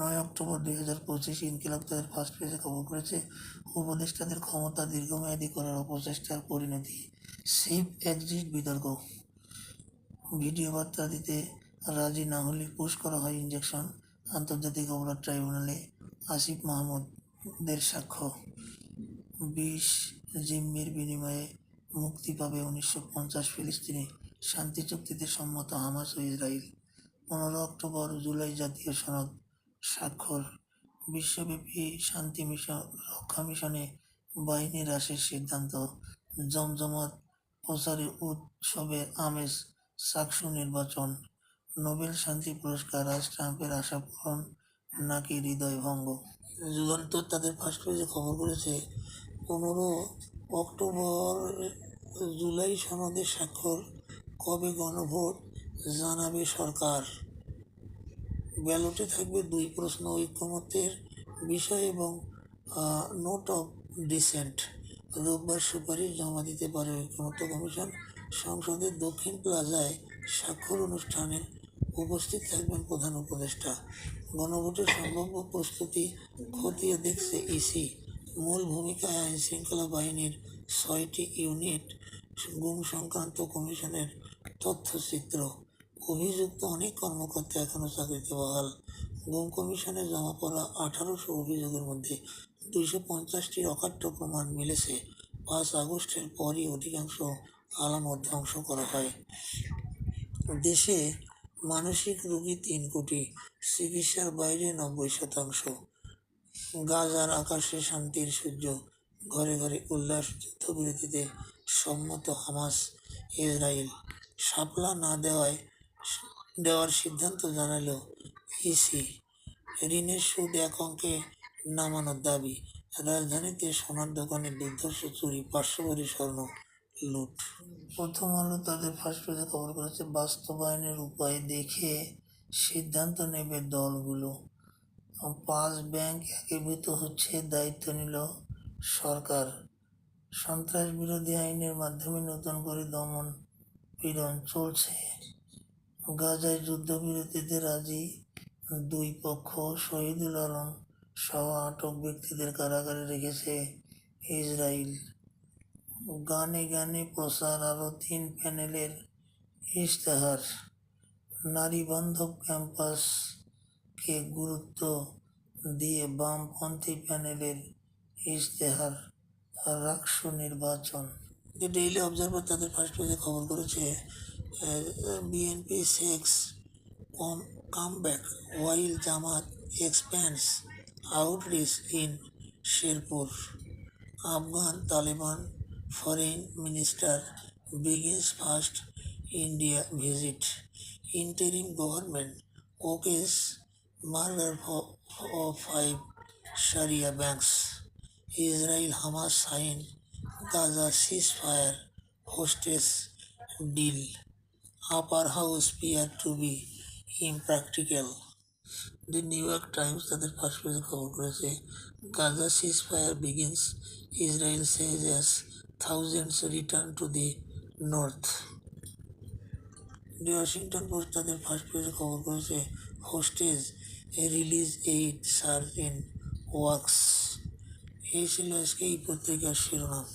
নয় অক্টোবর দুই হাজার পঁচিশ ইনকিলাব তাদের ফার্স্ট পেজে খবর করেছে, উপদেষ্টাদের ক্ষমতা দীর্ঘমেয়াদী করার অপচেষ্টার পরিণতি। সেফ এক্সিট বিতর্ক। ভিডিও বার্তা দিতে রাজি না হলে পুশ করা হয় ইঞ্জেকশন আন্তর্জাতিক অপরাধ ট্রাইব্যুনালে আসিফ মাহমুদের সাক্ষ্য। বিশ জিম্মির বিনিময়ে মুক্তি পাবে উনিশশো পঞ্চাশ ফিলিস্তিনি। শান্তি চুক্তিতে সম্মত হামাস ও ইসরায়েল পনেরো অক্টোবর জুলাই জাতীয় সনদ। স্বাক্ষর। বিশ্বব্যাপী শান্তি মিশন, রক্ষা মিশনে বাহিনী হ্রাসের সিদ্ধান্ত। জমজমাট প্রচারে উৎসবের আমেজ সাকসু নির্বাচন। নোবেল শান্তি পুরস্কার আজ ট্রাম্পের আশা পূরণ নাকি হৃদয় ভঙ্গ? যুগান্তর তাদের ফার্স্ট পেজে খবর করেছে। পনেরো অক্টোবর জুলাই সনদের স্বাক্ষর। কবে গণভোট জানাবে সরকার? ব্যালটে থাকবে দুই প্রশ্ন ঐক্যমত্যের বিষয় এবং নোট অফ ডিসেন্ট রোববার সুপারিশ জমা দিতে পারে ঐক্যমত্য কমিশন। সংসদের দক্ষিণ প্লাজায় স্বাক্ষর অনুষ্ঠানে উপস্থিত থাকবেন প্রধান উপদেষ্টা। গণভোটের সম্ভাব্য প্রস্তুতি খতিয়ে দেখছে ইসি। মূল ভূমিকায় আইন শৃঙ্খলা বাহিনীর ছয়টি ইউনিট, গুম সংক্রান্ত কমিশনের তথ্যচিত্র। অভিযুক্ত অনেক কর্মকর্তা এখনও চাকরিতে বহাল। গুম কমিশনে জমা পড়া আঠারোশো অভিযোগের মধ্যে দুইশো পঞ্চাশটির অকাট্য প্রমাণ মিলেছে। পাঁচ আগস্টের পরই অধিকাংশ আলামত ধ্বংস করা হয়। দেশে মানসিক রোগী তিন কোটি, চিকিৎসার বাইরে নব্বই শতাংশ। গাজার আকাশে শান্তির সূর্য, ঘরে ঘরে উল্লাস যুদ্ধবিরতিতে সম্মত হামাস, ইসরায়েল। শাপলা না দেওয়ায় দেওয়ার সিদ্ধান্ত জানাল ইসি ঋণের সুদ এক অঙ্কে নামানোর দাবি। রাজধানীতে সোনার দোকানে দুর্ধর্ষ চুরি ভরি স্বর্ণ লুট। প্রথম আলো তাদের ফার্স্ট পেজে খবর করেছে, বাস্তবায়নের উপায় দেখে সিদ্ধান্ত নেবে দলগুলো। পাঁচ ব্যাংক একীভূত হচ্ছে, দায়িত্ব নিল সরকার। সন্ত্রাস বিরোধী আইনের মাধ্যমে নতুন করে দমন পীড়ন চলছে। গাজায় যুদ্ধবিরতিতে রাজি দুই পক্ষ শহীদুল আলম সহ আটক ব্যক্তিদের কারাগারে রেখেছে ইসরায়েল গানে গানে প্রচার আরও তিন প্যানেলের ইশতেহার। নারী বান্ধব ক্যাম্পাসকে গুরুত্ব দিয়ে বামপন্থী প্যানেলের ইশতেহার, রাকসু নির্বাচন। ডেইলি অবজারভার তাদের ফার্স্ট পেজে খবর করেছে BNP seeks come comeback while Jamaat expands outreach in Sherpur. Afghan Taliban foreign minister begins first India visit. Interim government cookies murder of five Sharia banks. Israel Hamas signed Gaza ceasefire hostess deal. Upper House appear to be impractical. The New York Times তাদের first পেজে খবর করেছে Gaza ceasefire begins Israel says as thousands return to the north the Washington Post তাদের first পেজে খবর করেছে hostage release aid surge in works এই ছিল আজকে এই পত্রিকার শিরোনাম।